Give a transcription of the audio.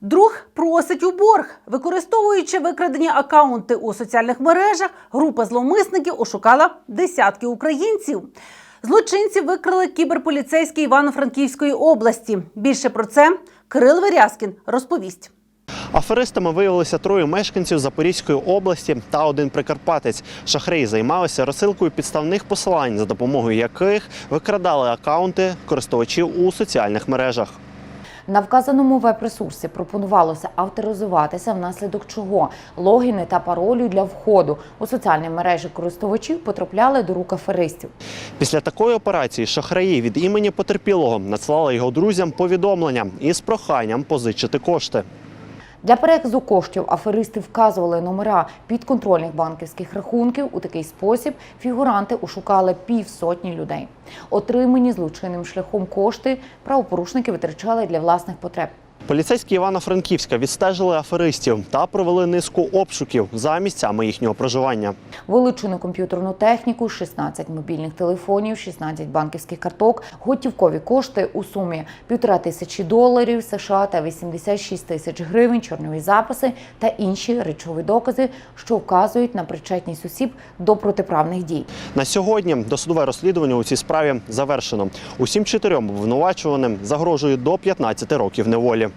Друг просить у борг. Використовуючи викрадені акаунти у соціальних мережах, група зловмисників ошукала десятки українців. Злочинці викрили кіберполіцейський Івано-Франківської області. Більше про це Кирил Верязкін розповість. Аферистами виявилося троє мешканців Запорізької області та один прикарпатець. Шахраї займалися розсилкою підставних посилань, за допомогою яких викрадали акаунти користувачів у соціальних мережах. На вказаному веб-ресурсі пропонувалося авторизуватися, внаслідок чого логіни та паролі для входу у соціальні мережі користувачів потрапляли до рук аферистів. Після такої операції шахраї від імені потерпілого надсилали його друзям повідомлення із проханням позичити кошти. Для переказу коштів аферисти вказували номера підконтрольних банківських рахунків. У такий спосіб фігуранти ошукали півсотні людей. Отримані злочинним шляхом кошти правопорушники витрачали для власних потреб. Поліцейські Івано-Франківська відстежили аферистів та провели низку обшуків за місцями їхнього проживання. Вилучено комп'ютерну техніку, 16 мобільних телефонів, 16 банківських карток, готівкові кошти у сумі півтора тисячі доларів США та 86 тисяч гривень, чорнові записи та інші речові докази, що вказують на причетність осіб до протиправних дій. На сьогодні досудове розслідування у цій справі завершено. Усім чотирьом обвинувачуваним загрожує до 15 років неволі.